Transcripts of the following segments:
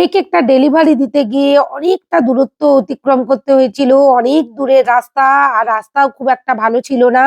এই একটা ডেলিভারি দিতে গিয়ে অনেকটা দূরত্ব অতিক্রম করতে হয়েছিল। অনেক দূরের রাস্তা আর রাস্তাও খুব একটা ভালো ছিল না।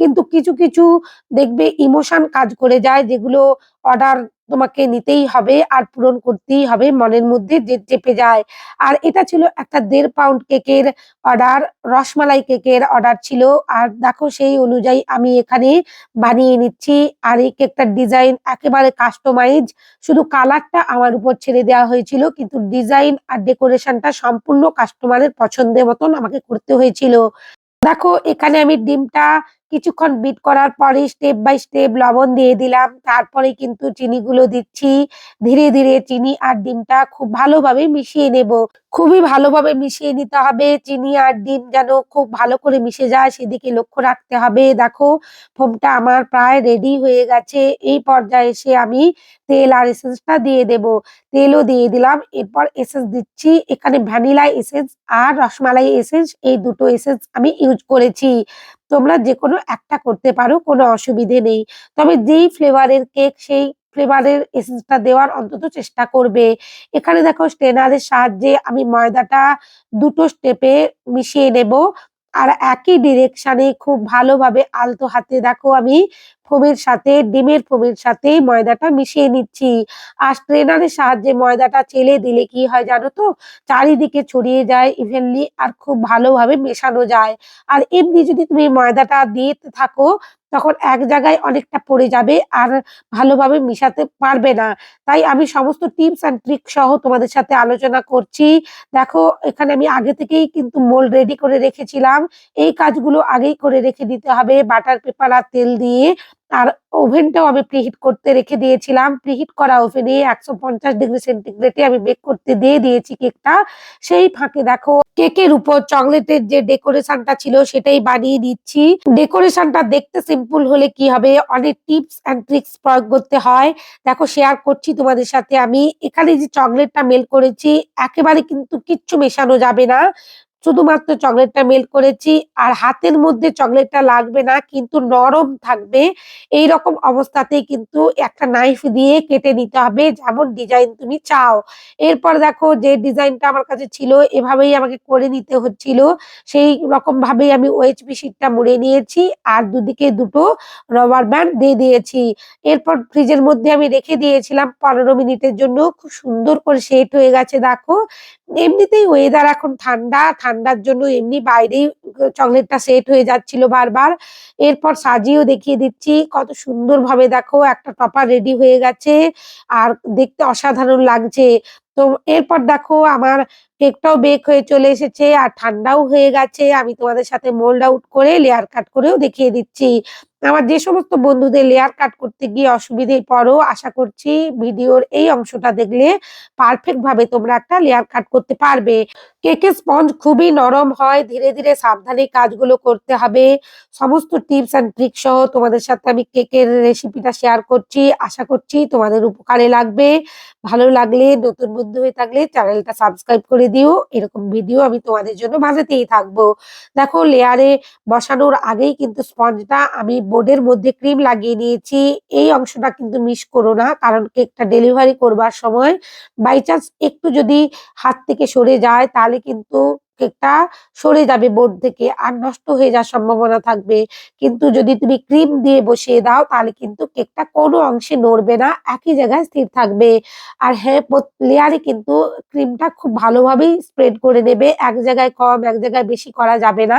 কিন্তু কিছু, কিছু দেখবে ইমোশন কাজ করে যায় যেগুলো অর্ডার তোমাকে নিতেই হবে আর পূরণ করতেই হবে। মনের মধ্যে জেদ চেপে যায়। আর এটা ছিল একটা দেড় পাউন্ড কেকের অর্ডার, রসমালাই কেকের অর্ডার ছিল। আর দেখো সেই অনুযায়ী আমি এখানে বানিয়ে নিচ্ছি। আর এই কেকটার ডিজাইন একেবারে কাস্টমাইজ শুধু কালারটা আমার উপর ছেড়ে দেওয়া হয়েছিল। কিন্তু ডিজাইন আর ডেকোরেশনটা সম্পূর্ণ কাস্টমারের পছন্দের মতন আমাকে করতে হয়েছিল। দেখো এখানে আমি ডিমটা কিছুক্ষণ বিট করার পরে স্টেপ বাই স্টেপ লবণ দিয়ে দিলাম। তারপরে কিন্তু চিনিগুলো দিচ্ছি। ধীরে, ধীরে চিনি আর ডিমটা খুব ভালোভাবে মিশিয়ে নেব। খুবই ভালোভাবে মিশিয়ে নিতে হবে। চিনি আর ডিম যেন খুব ভালো করে মিশে যায় সেদিকে লক্ষ্য রাখতে হবে। দেখো ফোমটা আমার প্রায় রেডি হয়ে গেছে। এই পর্যায়ে এসে আমি তেল আর এসেন্সটা দিয়ে দেব। তেলও দিয়ে দিলাম। এরপর এসেন্স দিচ্ছি। এখানে ভ্যানিলা এসেন্স আর রসমালাই এসেন্স এই দুটো এসেন্স আমি ইউজ করেছি। তোমরা যে কোনো একটা করতে পারো, কোনো অসুবিধে নেই। তবে যেই ফ্লেভারের কেক সেই ফ্লেভারের এসেন্সটা দেওয়ার অন্তত চেষ্টা করবে। এখানে দেখো স্টেনারের সাহায্যে আমি ময়দাটা দুটো স্টেপে মিশিয়ে নেব। আর একই ডিরেকশানে খুব ভালোভাবে আলতো হাতে দেখো আমি ফোমের সাথে, ডিমের ফোমের সাথে ময়দাটা মিশিয়ে নিচ্ছি। আর স্ট্রেনার এর সাহায্যে ময়দাটা চেলে দিলে কি হয় জানো তো? চারিদিকে ছড়িয়ে যায় ইভেনলি আর খুব ভালোভাবে মেশানো যায়। আর এমনি যদি তুমি ময়দাটা দিতে থাকো, তখন এক জায়গায় অনেকটা পড়ে যাবে আর ভালোভাবে মিশাতে পারবে না। তাই আমি সমস্ত টিপস অ্যান্ড ট্রিক সহ তোমাদের সাথে আলোচনা করছি। দেখো, এখানে আমি আগে থেকেই কিন্তু মোল রেডি করে রেখেছিলাম। এই কাজগুলো আগেই করে রেখে দিতে হবে বাটার পেপার আর তেল দিয়ে। আর ওভেনটাও আমি প্রিহিট করতে রেখে দিয়েছিলাম। প্রিহিট করা ওভেনে ১৫০ ডিগ্রি সেন্টিগ্রেডে আমি বেক করতে দিয়ে দিয়েছি কেকটা। সেই ফাঁকে দেখো কেকের উপর চকলেটের যে ডেকোরেশনটা ছিল সেটাই বানিয়ে নিচ্ছি। ডেকোরেশনটা দেখতে সিম্পল হলে কি হবে অনেক টিপস অ্যান্ড ট্রিকস প্রয়োগ করতে হয়। দেখো শেয়ার করছি তোমাদের সাথে আমি। এখানে যে চকলেটটা মেল করেছি, একেবারে কিন্তু কিচ্ছু মেশানো যাবে না। শুধুমাত্র চকলেটটা মেল্ট করেছি, আর হাতের মধ্যে চকলেটটা লাগবে না, কিন্তু নরম থাকবে। এইরকম অবস্থাতেই কিন্তু একটা নাইফ দিয়ে কেটে নিতে হবে, যেমন ডিজাইন তুমি চাও। এরপর দেখো যে ডিজাইনটা আমার কাছে ছিল, এভাবেই আমাকে করে নিতে হচ্ছিল। সেই রকম ভাবেই আমি ওএইচপি শিটটা মুড়ে নিয়েছি, আর দুদিকে দুটো রবার ব্যান্ড দিয়ে দিয়েছি। এরপর ফ্রিজের মধ্যে আমি রেখে দিয়েছিলাম ১৫ মিনিটের জন্য। খুব সুন্দর করে সেট হয়ে গেছে, দেখো। এমনিতেই ওয়েদার এখন ঠান্ডা। ঠান্ডার জন্য এমনি বাইরেই চকলেটটা সেট হয়ে যাচ্ছিল বারবার। এরপর সাজিয়েও দেখিয়ে দিচ্ছি, কত সুন্দরভাবে দেখো একটা টপার রেডি হয়ে গেছে। আর দেখতে অসাধারণ লাগছে। তো এরপর দেখো আমার কেকটাও বেক হয়ে চলে এসেছে আর ঠান্ডাও হয়ে গেছে। আমি তোমাদের সাথে মোল্ড আউট করে লেয়ার কাট করেও দেখিয়ে দিচ্ছি। আমার যে সমস্ত বন্ধুদের লেয়ার কাট করতে গিয়ে অসুবিধে পড়ো আশা করছি ভিডিওর এই অংশটা দেখলে পারফেক্ট ভাবে তোমরা একটা লেয়ার কাট করতে পারবে। কেকের স্পঞ্জ খুবই নরম হয়। ধীরে, ধীরে সাবধানে কাজগুলো করতে হবে। সমস্ত টিপস অ্যান্ড ট্রিক সহ তোমাদের সাথে আমি কেকের রেসিপিটা শেয়ার করছি। আশা করছি তোমাদের উপকারে লাগবে। ভালো লাগলে নতুন বন্ধু হয়ে থাকলে চ্যানেলটা সাবস্ক্রাইব করে দিও। এরকম ভিডিও আমি তোমাদের জন্য বাজাতেই থাকব। দেখো লেয়ারে বসানোর আগেই কিন্তু স্পঞ্জটা আমি বোর্ডের মধ্যে ক্রিম লাগিয়ে নিয়েছি। এই অংশটা কিন্তু মিস করো না। কারণ কেকটা ডেলিভারি করবার সময় বাই চান্স একটু যদি হাত থেকে সরে যায়, তাহলে কিন্তু কেকটা সরে যাবে, বোর্ড থেকে আর নষ্ট হয়ে যাওয়ার সম্ভাবনা থাকবে। কিন্তু যদি তুমি ক্রিম দিয়ে বসিয়ে দাও, তাহলে কিন্তু কেকটা কোনো অংশে নড়বে না। একই জায়গায় স্থির থাকবে। আর হ্যাঁ লেয়ারে কিন্তু ক্রিমটা খুব ভালোভাবেই স্প্রেড করে নেবে। এক জায়গায় কম, এক জায়গায় বেশি করা যাবে না।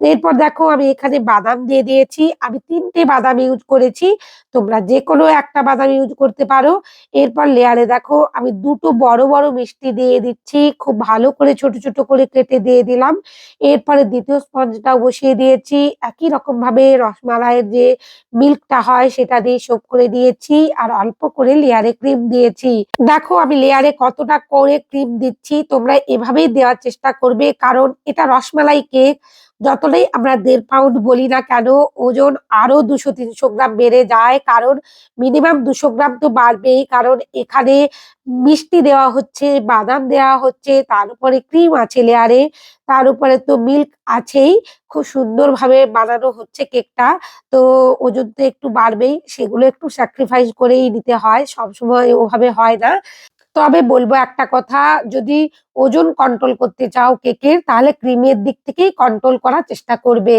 এরপর দেখো আমি এখানে বাদাম দিয়ে দিয়েছি। আমি তিনটে বাদাম ইউজ করেছি। তোমরা যেকোনো একটা বাদাম ইউজ করতে পারো। এরপর লেয়ারে দেখো আমি দুটো বড়, বড় মিষ্টি দিয়ে দিচ্ছি। খুব ভালো করে ছোট, ছোট করে কেটে দিয়ে দিলাম। এরপরে ২য় স্পঞ্জটাও বসিয়ে দিয়েছি। একই রকমভাবে রসমালাইয়ের যে মিল্কটা হয় সেটা দিয়ে সোক করে দিয়েছি। আর অল্প করে লেয়ারে ক্রিম দিয়েছি। দেখো আমি লেয়ারে কতটা করে ক্রিম দিচ্ছি। তোমরা এভাবেই দেওয়ার চেষ্টা করবে। কারণ এটা রসমালাই কেক। যতটাই আমরা দেড় পাউন্ড বলি না কেন ওজন আরও দুশো তিনশো গ্রাম বেড়ে যায়। কারণ মিনিমাম দুশো গ্রাম তো বাড়বেই। কারণ এখানে মিষ্টি দেওয়া হচ্ছে, বাদাম দেওয়া হচ্ছে, তার উপরে ক্রিম আছে লেয়ারে। তার উপরে তো মিল্ক আছেই। খুব সুন্দরভাবে বানানো হচ্ছে কেকটা। তো ওজন তো একটু বাড়বেই। সেগুলো একটু স্যাক্রিফাইস করেই নিতে হয়। সবসময় ওভাবে হয় না। তবে বলব একটা কথা, যদি ওজন কন্ট্রোল করতে চাও কেকের, তাহলে ক্রিমের দিক থেকেই কন্ট্রোল করার চেষ্টা করবে।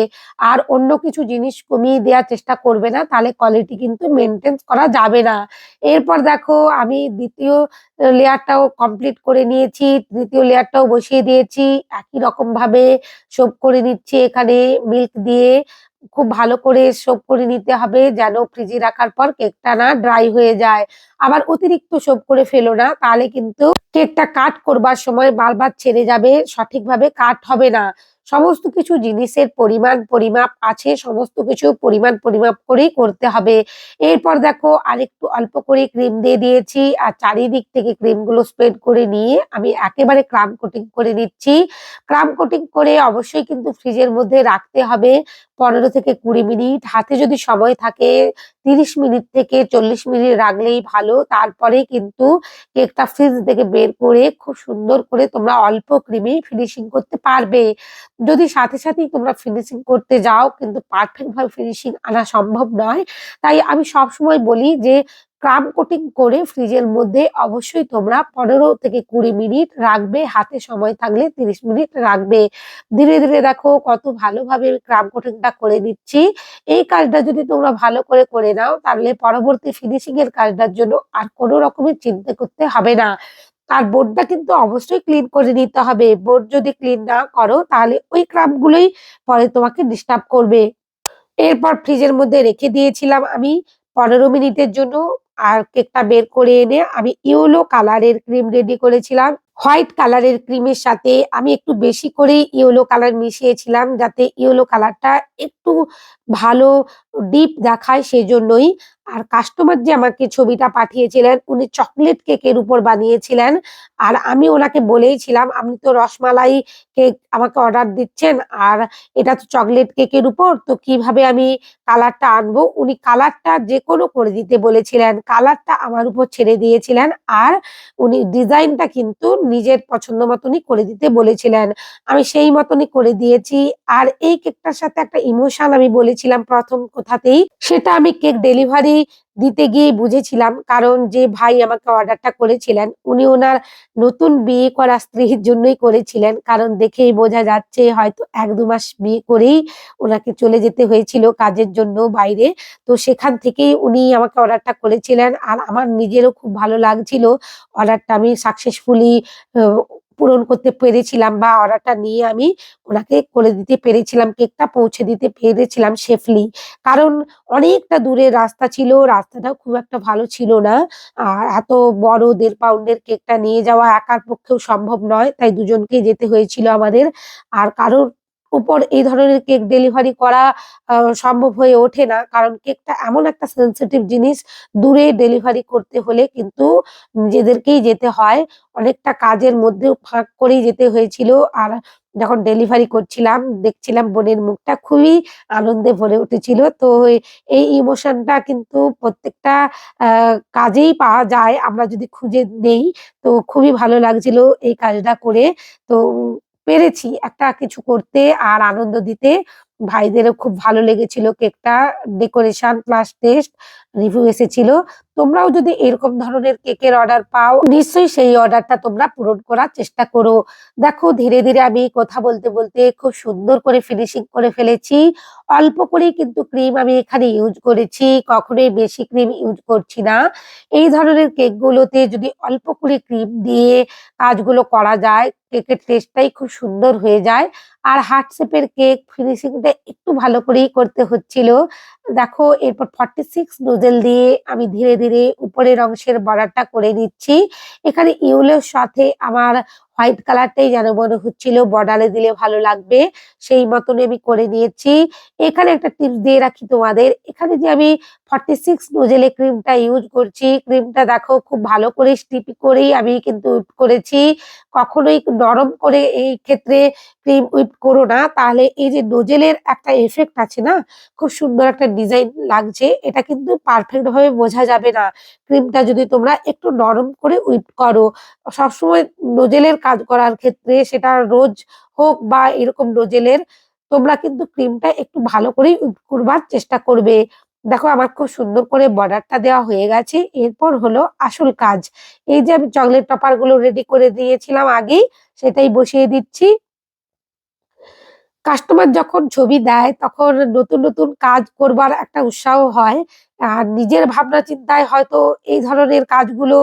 আর অন্য কিছু জিনিস কমিয়ে দেওয়ার চেষ্টা করবে না, তাহলে কোয়ালিটি কিন্তু মেনটেন করা যাবে না। এরপর দেখো, আমি দ্বিতীয় লেয়ারটাও কমপ্লিট করে নিয়েছি, তৃতীয় লেয়ারটাও বসিয়ে দিয়েছি। একই রকম ভাবে সোপ করে নিচ্ছি এখানে মিল্ক দিয়ে। খুব ভালো করে সোপ করে নিতে হবে, যেন ফ্রিজে রাখার পর কেকটা না ড্রাই হয়ে যায়। আবার অতিরিক্ত সোপ করে ফেলো না, তাহলে কিন্তু কেকটা কাট করবার সময় বারবার ছেড়ে যাবে, সঠিকভাবে কাট হবে না। সমস্ত কিছু জিনিসের পরিমাণ পরিমাপ আছে, সমস্ত কিছু পরিমাণ পরিমাপ করেই করতে হবে। এরপর দেখো আরেকটু অল্প করে ক্রিম দিয়ে দিয়েছি আর চারিদিক থেকে ক্রিমগুলো স্প্রেড করে নিয়ে আমি একেবারে ক্রাম কোটিং করে নিচ্ছি। ক্রাম কোটিং করে অবশ্যই কিন্তু ফ্রিজের মধ্যে রাখতে হবে পনেরো থেকে কুড়ি মিনিট। হাতে যদি সময় থাকে তিরিশ মিনিট থেকে চল্লিশ মিনিট রাখলেই ভালো। তারপরে কিন্তু কেকটা ফ্রিজ থেকে বের করে খুব সুন্দর করে তোমরা অল্প ক্রিমে ফিনিশিং করতে পারবে। যদি সাথে সাথেই তোমরা ফিনিশিং করতে যাও, কিন্তু পারফেক্ট ভাবে ফিনিশিং আনা সম্ভব নয়। তাই আমি সবসময় বলি যে ক্রাম কোটিং করে ফ্রিজের মধ্যে অবশ্যই তোমরা পনেরো থেকে কুড়ি মিনিট রাখবে। হাতে সময় থাকলে তিরিশ মিনিট রাখবে। ধীরে ধীরে দেখো কত ভালোভাবে ক্রাম কোটিংটা করে দিচ্ছি এই কাজটা যদি তোমরা ভালো করে করে নাও, তাহলে পরবর্তী ফিনিশিং এর কাজটার জন্য আর কোনো রকমের চিন্তা করতে হবে না। আর বোর্ডটা কিন্তু অবশ্যই ক্লিন করে নিতে হবে। বোর্ড যদি ক্লিন না করো, তাহলে ওই ক্রাম গুলোই পরে তোমাকে ডিস্টার্ব করবে। এরপর ফ্রিজের মধ্যে রেখে দিয়েছিলাম আমি পনেরো মিনিটের জন্য। আর কেকটা বের করে এনে আমি ইয়েলো কালারের ক্রিম রেডি করেছিলাম। হোয়াইট কালারের ক্রিমের সাথে আমি একটু বেশি করে ইয়েলো কালার মিশিয়েছিলাম, যাতে ইয়েলো কালারটা একটু ভালো ডিপ দেখায় সেজন্যই। আর কাস্টমার যে আমাকে ছবিটা পাঠিয়েছিলেন, উনি চকলেট কেকের উপর বানিয়েছিলেন। আর আমি ওনাকে বলেইছিলাম, আপনি তো রসমালাই কেক আমাকে অর্ডার দিচ্ছেন, আর এটা তো চকলেট কেকের উপর, তো কীভাবে আমি কালারটা আনব? উনি কালারটা যে কোনো করে দিতে বলেছিলেন কালারটা আমার উপর ছেড়ে দিয়েছিলেন, আর উনি ডিজাইনটা কিন্তু নিজের পছন্দ মতনই করে দিতে বলেছিলেন। আমি সেই মতনই করে দিয়েছি, আর এই কেকটার সাথে একটা ইমোশন আমি বলেছিলাম প্রথম কথাতেই, সেটা আমি কেক ডেলিভারি দিতে গিয়ে বুঝেছিলাম। কারণ যে ভাই আমাকে অর্ডারটা করেছিলেন, উনি ওনার নতুন বিয়ে করা স্ত্রীর জন্যই করেছিলেন। কারণ দেখেই বোঝা যাচ্ছে হয়তো এক দু মাস বিয়ে করেই ওনাকে চলে যেতে হয়েছিল কাজের জন্য বাইরে। তো সেখান থেকেই উনি আমাকে অর্ডারটা করেছিলেন। আর আমার নিজেরও খুব ভালো লাগছিল। অর্ডারটা আমি সাকসেসফুলি পূরণ করতে পেরেছিলাম বা অর্ডারটা নিয়ে আমি ওনাকে করে দিতে পেরেছিলাম, কেকটা পৌঁছে দিতে পেরেছিলাম সেফলি কারণ অনেকটা দূরে রাস্তা ছিল, রাস্তাটাও খুব একটা ভালো ছিল না। আর এত বড় দেড় পাউন্ডের কেকটা নিয়ে যাওয়া একার পক্ষেও সম্ভব নয়, তাই দুজনকেই যেতে হয়েছিল আমাদের। আর কারোর উপর এই ধরনের কেক ডেলিভারি করা সম্ভব হয়ে ওঠে না। কারণ কেকটা এমন একটা সেনসিটিভ জিনিস, দূরে ডেলিভারি করতে হলে কিন্তু নিজেদেরকেই যেতে হয়। অনেকটা কাজের মধ্যেও ফাঁক করেই যেতে হয়েছিল। আর যখন ডেলিভারি করছিলাম, দেখছিলাম বোনের মুখটা খুবই আনন্দে ভরে উঠেছিল। তো এই ইমোশনটা কিন্তু প্রত্যেকটা কাজেই পাওয়া যায় আমরা যদি খুঁজে নেই। তো খুবই ভালো লাগছিল এই কাজটা করে। তো পেরেছি একটা কিছু করতে আর আনন্দ দিতে। ভাইদেরও খুব ভালো লেগেছিল কেকটা। ডেকোরেশন প্লাস টেস্ট, রিভিউ এসেছিল। তোমরাও যদি এরকম ধরনের কেকের অর্ডার পাও নিশ্চয়ই সেই অর্ডারটা তোমরা পূরণ করার চেষ্টা করো। দেখো ধীরে, ধীরে আমি কথা বলতে, বলতে খুব সুন্দর করে ফিনিশিং করে ফেলেছি। অল্প করেই কিন্তু ক্রিম আমি এখানে ইউজ করেছি। কখনোই বেশি ক্রিম ইউজ করছি না। এই ধরনের কেকগুলোতে যদি অল্প করে ক্রিম দিয়ে কাজগুলো করা যায়, কেকের টেস্টটাই খুব সুন্দর হয়ে যায়। আর হার্ট শেপের কেক ফিনিশিংটা একটু ভালো করেই করতে হচ্ছিল। দেখো এরপর 46 নোজেল দিয়ে আমি ধীরে, ধীরে উপরের অংশের বর্ডারটা করে নিচ্ছি। এখানে ইউলের সাথে আমার হোয়াইট কালারটাই যেন মনে হচ্ছিল বর্ডারে দিলে ভালো লাগবে। সেই মতন আমি করে নিয়েছি। এখানে একটা টিপস দিয়ে রাখি তোমাদের। এখানে যে আমি 46 নোজেলে ক্রিমটা ইউজ করছি, ক্রিমটা দেখো খুব ভালো করে স্টিপি করেই আমি কিন্তু হুইপ করেছি। কখনোই নরম করে এই ক্ষেত্রে ক্রিম হুইপ করো না। তাহলে এই যে নোজেলের একটা ইফেক্ট আছে না? খুব সুন্দর একটা ডিজাইন লাগছে। এটা কিন্তু পারফেক্ট ভাবে বোঝা যাবে না। ক্রিমটা যদি তোমরা একটু নরম করে হুইপ করো। সবসময় নোজেলের কাজ করার ক্ষেত্রে সেটা রোজ হোক বা এরকম নোজেলের তোমরা কিন্তু ক্রিমটা একটু ভালো করেই করবার চেষ্টা করবে। দেখো আমার খুব সুন্দর করে বর্ডারটা দেওয়া হয়ে গেছে। এরপর হলো আসল কাজ। এই যে আমি চকলেট টপারগুলো রেডি করে দিয়েছিলাম আগেই, সেটাই বসিয়ে দিচ্ছি। কাস্টমার যখন ছবি দেয়, তখন নতুন নতুন কাজ করবার একটা উৎসাহ হয়। আর নিজের ভাবনা চিন্তায় হয়তো এই ধরনের কাজগুলো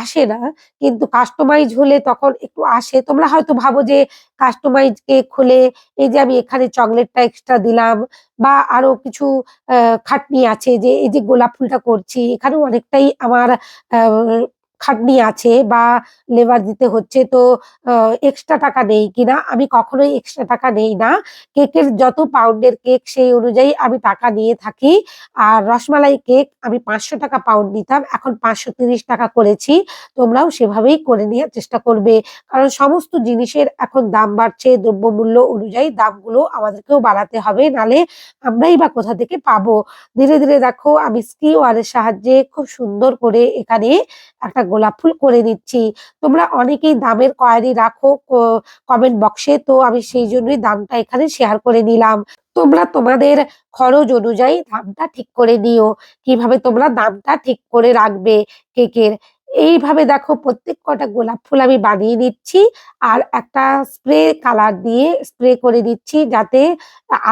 আসে না। কিন্তু কাস্টমাইজ হলে তখন একটু আসে। তোমরা হয়তো ভাবো যে কাস্টমাইজ কেক হলে এই যে আমি এখানে চকলেটটা এক্সট্রা দিলাম বা আরও কিছু খাটনি আছে যে এই যে গোলাপ ফুলটা করছি, এখানেও অনেকটাই আমার খাটনি আছে বা লেবার দিতে হচ্ছে, তো এক্সট্রা টাকা নেই কিনা? আমি কখনোই এক্সট্রা টাকা নেই না। কেকের যত পাউন্ডের কেক সেই অনুযায়ী আমি টাকা নিয়ে থাকি। আর রসমালাই কেক আমি পাঁচশো টাকা পাউন্ড নিতাম, এখন পাঁচশো তিরিশ টাকা করেছি। তোমরাও সেভাবেই করে নেওয়ার চেষ্টা করবে। কারণ সমস্ত জিনিসের এখন দাম বাড়ছে দ্রব্যমূল্য অনুযায়ী, দামগুলো আমাদেরকেও বাড়াতে হবে, নালে আমরাই বা কোথা থেকে পাবো। ধীরে ধীরে দেখো, আমি স্কি ওয়ারের সাহায্যে খুব সুন্দর করে এখানে একটা গোলাপ ফুল করে দিচ্ছি। তোমরা অনেকেই দামের কোয়ারি রাখো কমেন্ট বক্সে তো আমি সেই জন্যই দামটা এখানে শেয়ার করে নিলাম। তোমরা তোমাদের খরচ অনুযায়ী দামটা ঠিক করে নিও। কীভাবে তোমরা দামটা ঠিক করে রাখবে কেকের। এইভাবে দেখো প্রত্যেক কটা গোলাপ ফুল আমি বানিয়ে নিচ্ছি আর একটা স্প্রে কালার দিয়ে স্প্রে করে দিচ্ছি যাতে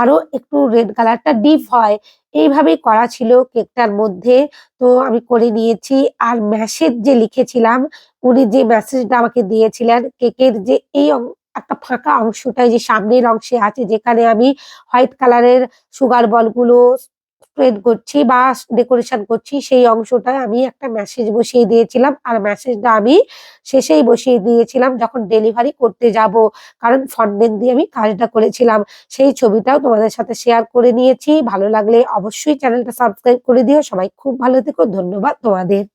আরও একটু রেড কালারটা ডিপ হয়। এইভাবেই করা ছিল কেকটার মধ্যে। তো আমি করে নিয়েছি আর মেসেজ যে লিখেছিলাম, উনি যে মেসেজটা আমাকে দিয়েছিলেন, কেকের যে এই একটা ফাঁকা অংশটাই যে সামনের অংশে আছে, যেখানে আমি হোয়াইট কালারের সুগার বলগুলো স্প্রেড করছি বা ডেকোরেশন করছি, সেই অংশটায় আমি একটা মেসেজ বসিয়ে দিয়েছিলাম। আর মেসেজটা আমি শেষেই বসিয়ে দিয়েছিলাম যখন ডেলিভারি করতে যাব। কারণ ফন্ডেন্ট দিয়ে আমি কাজটা করেছিলাম। সেই ছবিটাও তোমাদের সাথে শেয়ার করে নিয়েছি। ভালো লাগলে অবশ্যই চ্যানেলটা সাবস্ক্রাইব করে দিও। সবাই খুব ভালো থেকো। ধন্যবাদ তোমাদের।